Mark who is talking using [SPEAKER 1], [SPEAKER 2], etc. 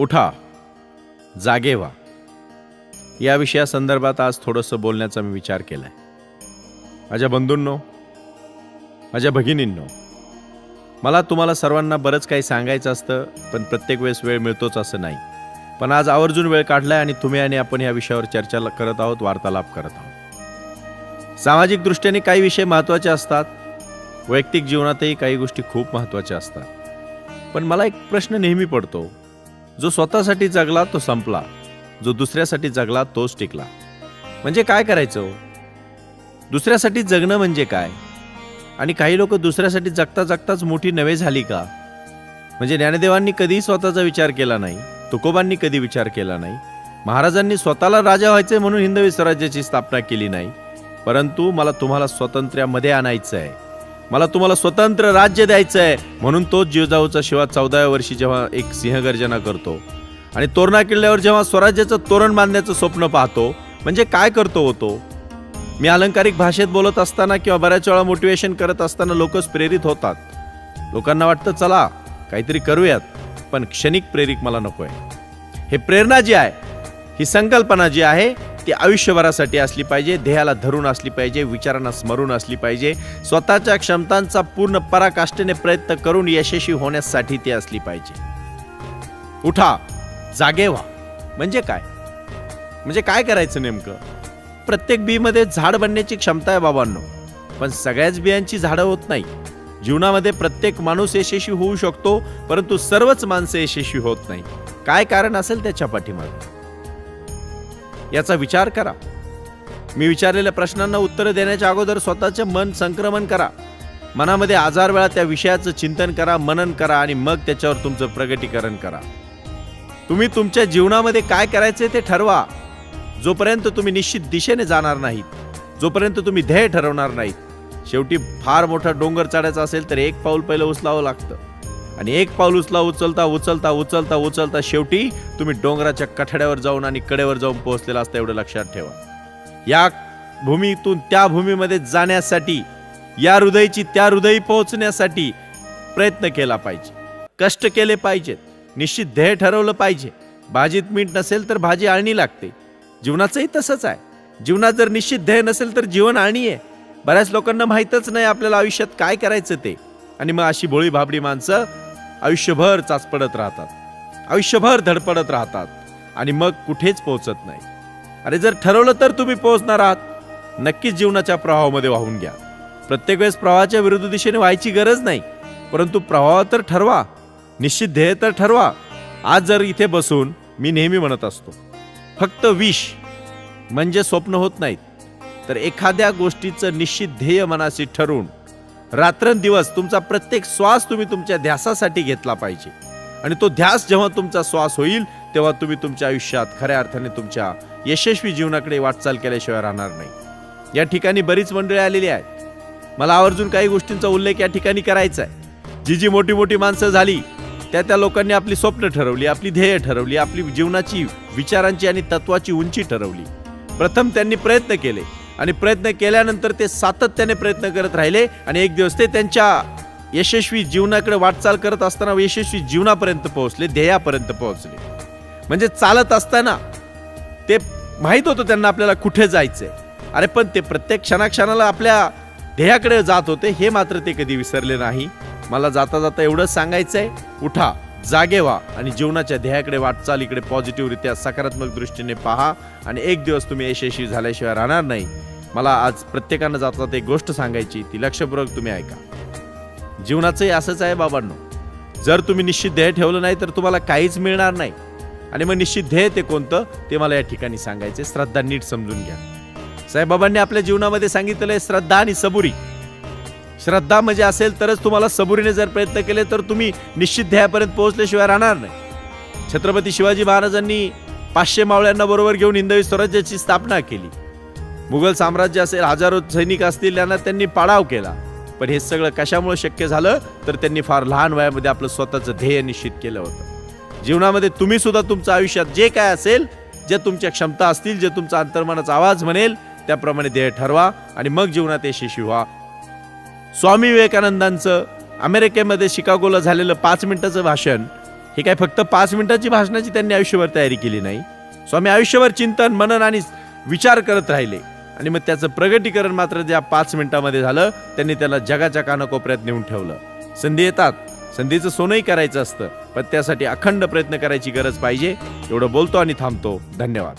[SPEAKER 1] उठा जागे व्हा. या विषयासंदर्भात आज थोडंसं बोलण्याचा मी विचार केला आहे माझ्या बंधूंनो माझ्या भगिनींनो मला तुम्हाला सर्वांना बरंच काही सांगायचं असतं पण प्रत्येक वेळेस वेळ मिळतोच असं नाही. पण आज आवर्जून वेळ काढलाय आणि तुम्ही आणि आपण या विषयावर चर्चा करत आहोत वार्तालाप करत आहोत. सामाजिक दृष्टीने काही विषय महत्त्वाचे असतात वैयक्तिक जीवनातही काही गोष्टी खूप महत्त्वाच्या असतात. पण मला एक प्रश्न नेहमी पडतो जो स्वतःसाठी जगला तो संपला. जो दुसऱ्यासाठी जगला तोच टिकला. म्हणजे काय करायचं हो? दुसऱ्यासाठी जगणं म्हणजे काय? आणि काही लोक दुसऱ्यासाठी जगता जगताच मोठी नवे झाली का? म्हणजे ज्ञानदेवांनी कधीही स्वतःचा विचार केला नाही तुकोबांनी कधी विचार केला नाही महाराजांनी स्वतःला राजा व्हायचे म्हणून हिंदवी स्वराज्याची स्थापना केली नाही परंतु मला तुम्हाला स्वातंत्र्यामध्ये आणायचं आहे मला तुम्हाला स्वतंत्र राज्य द्यायचं आहे म्हणून तोच जिजाऊचा शिवा चौदाव्या वर्षी जेव्हा एक सिंहगर्जना करतो. आणि तोरणा किल्ल्यावर जेव्हा स्वराज्याचं तोरण बांधण्याचं स्वप्न पाहतो म्हणजे काय करतो होतो मी अलंकारिक भाषेत बोलत असताना किंवा बऱ्याच वेळा मोटिवेशन करत असताना लोकच प्रेरित होतात. लोकांना वाटतं चला काहीतरी करूयात पण क्षणिक प्रेरित मला नको आहे हे प्रेरणा जी आहे ही संकल्पना जी आहे ती आयुष्यभरासाठी असली पाहिजे ध्येयाला धरून असली पाहिजे विचारांना स्मरून असली पाहिजे. स्वतःच्या क्षमतांचा पूर्ण पराकाष्ठेने प्रयत्न करून यशस्वी होण्यासाठी ती असली पाहिजे. उठा जागे व्हा. म्हणजे काय? म्हणजे काय करायचं नेमकं? प्रत्येक बीमध्ये झाड बनण्याची क्षमता आहे बाबांनो. पण सगळ्याच बियांची झाडं होत नाही. जीवनामध्ये प्रत्येक माणूस यशस्वी होऊ शकतो परंतु सर्वच माणसं यशस्वी होत नाही. काय कारण असेल त्याच्या पाठीमागे? याचा विचार करा. मी विचारलेल्या प्रश्नांना उत्तरं देण्याच्या अगोदर स्वतःचे मन संक्रमण करा. मनामध्ये हजार वेळा त्या विषयाचं चिंतन करा मनन करा आणि मग त्याच्यावर तुमचं प्रगटीकरण करा. तुम्ही तुमच्या जीवनामध्ये काय करायचे ते ठरवा. जोपर्यंत तुम्ही निश्चित दिशेने जाणार नाहीत जोपर्यंत तुम्ही ध्येय ठरवणार नाहीत शेवटी फार मोठा डोंगर चढायचा असेल तर एक पाऊल पहिलं उचलावं लागतं. आणि एक पाऊल उचला उचलता उचलता उचलता उचलता शेवटी तुम्ही डोंगराच्या कठड्यावर जाऊन आणि कडेवर जाऊन पोहोचलेला असता एवढं लक्षात ठेवा. या भूमीतून त्या भूमीमध्ये जाण्यासाठी या हृदयची त्या हृदयी पोहोचण्यासाठी प्रयत्न केला पाहिजे. कष्ट केले पाहिजेत. निश्चित ध्येय ठरवलं पाहिजे. भाजीत मीठ नसेल तर भाजी आळणी लागते. जीवनाचंही तसंच आहे. जीवनात जर निश्चित ध्येय नसेल तर जीवन आळणी आहे. बऱ्याच लोकांना माहीतच नाही आपल्याला आयुष्यात काय करायचं ते. आणि मग अशी भोळी भाबडी माणसं आयुष्यभर चाचपडत राहतात. आयुष्यभर धडपडत राहतात. आणि मग कुठेच पोहोचत नाही. अरे जर ठरवलं तर तुम्ही पोहोचणार आहात. नक्कीच जीवनाच्या प्रवाहामध्ये वाहून घ्या. प्रत्येक वेळेस प्रवाहाच्या विरुद्ध दिशेने व्हायची गरज नाही. परंतु प्रवाह तर ठरवा. निश्चित ध्येय तर ठरवा. आज जर इथे बसून मी नेहमी म्हणत असतो फक्त विष म्हणजे स्वप्न होत नाहीत. तर एखाद्या गोष्टीचं निश्चित ध्येय मनाशी ठरवून रात्रंदिवस तुमचा प्रत्येक श्वास तुम्ही तुमच्या ध्यासासाठी घेतला पाहिजे. आणि तो ध्यास जेव्हा तुमचा श्वास होईल तेव्हा तुम्ही तुमच्या आयुष्यात खऱ्या अर्थाने तुमच्या यशस्वी जीवनाकडे वाटचाल केल्याशिवाय राहणार नाही. या ठिकाणी बरीच मंडळी आलेली आहेत. मला आवर्जून काही गोष्टींचा उल्लेख या ठिकाणी करायचा आहे. जी जी मोठी मोठी माणसं झाली त्या त्या लोकांनी आपली स्वप्न ठरवली आपली ध्येय ठरवली आपली जीवनाची विचारांची आणि तत्वाची उंची ठरवली. प्रथम त्यांनी प्रयत्न केले. आणि प्रयत्न केल्यानंतर ते सातत्याने प्रयत्न करत राहिले. आणि एक दिवस ते त्यांच्या यशस्वी जीवनाकडे वाटचाल करत असताना यशस्वी जीवनापर्यंत पोहोचले ध्येयापर्यंत पोहोचले. म्हणजे चालत असताना ते माहीत होतं त्यांना आपल्याला कुठे जायचंय. अरे पण ते प्रत्येक क्षणाक्षणाला आपल्या ध्येयाकडे जात होते हे मात्र ते कधी विसरले नाही. मला जाता जाता एवढंच सांगायचंय उठा जागे व्हा आणि जीवनाच्या ध्येयाकडे वाटचाल इकडे पॉझिटिव्हरित्या सकारात्मक दृष्टीने पहा. आणि एक दिवस तुम्ही यशस्वी झाल्याशिवाय राहणार नाही. मला आज प्रत्येकानं जाता एक गोष्ट सांगायची ती लक्षपूर्वक तुम्ही ऐका. जीवनाचंही असंच आहे बाबांनो. जर तुम्ही निश्चित ध्येय ठेवलं नाही तर तुम्हाला काहीच मिळणार नाही. आणि मग निश्चित ध्येय ते कोणतं ते मला या ठिकाणी सांगायचे. श्रद्धा नीट समजून घ्या. साईबाबांनी आपल्या जीवनामध्ये सांगितलेलं आहे श्रद्धा आणि सबुरी. श्रद्धा म्हणजे असेल तरच तुम्हाला सबुरीने जर प्रयत्न केले तर तुम्ही निश्चित ध्येयापर्यंत पोहोचल्याशिवाय राहणार नाही. छत्रपती शिवाजी महाराजांनी पाचशे मावळ्यांना बरोबर घेऊन हिंदवी स्वराज्याची स्थापना केली. मुघल साम्राज्य असेल हजारो सैनिक असतील यांना त्यांनी पाडाव केला. पण हे सगळं कशामुळे शक्य झालं? तर त्यांनी फार लहान वयामध्ये आपलं स्वतःचं ध्येय निश्चित केलं होतं. जीवनामध्ये तुम्ही सुद्धा तुमच्या आयुष्यात जे काय असेल जे तुमच्या क्षमता असतील जे तुमचा अंतर्मनाचा आवाज म्हणेल त्याप्रमाणे ध्येय ठरवा आणि मग जीवनात यशस्वी व्हा. स्वामी विवेकानंदांचं अमेरिकेमध्ये शिकागोला झालेलं पाच मिनिटाचं भाषण हे काय फक्त पाच मिनिटाची भाषणाची त्यांनी आयुष्यभर तयारी केली नाही? स्वामी आयुष्यभर चिंतन मनन आणि विचार करत राहिले. आणि मग त्याचं प्रगटीकरण मात्र ज्या पाच मिनिटामध्ये झालं त्यांनी त्याला जगाच्या कानाकोपऱ्यात नेऊन ठेवलं. संधी येतात. संधीचं सोनंही करायचं असतं. पण त्यासाठी अखंड प्रयत्न करायची गरज पाहिजे. एवढं बोलतो आणि थांबतो. धन्यवाद.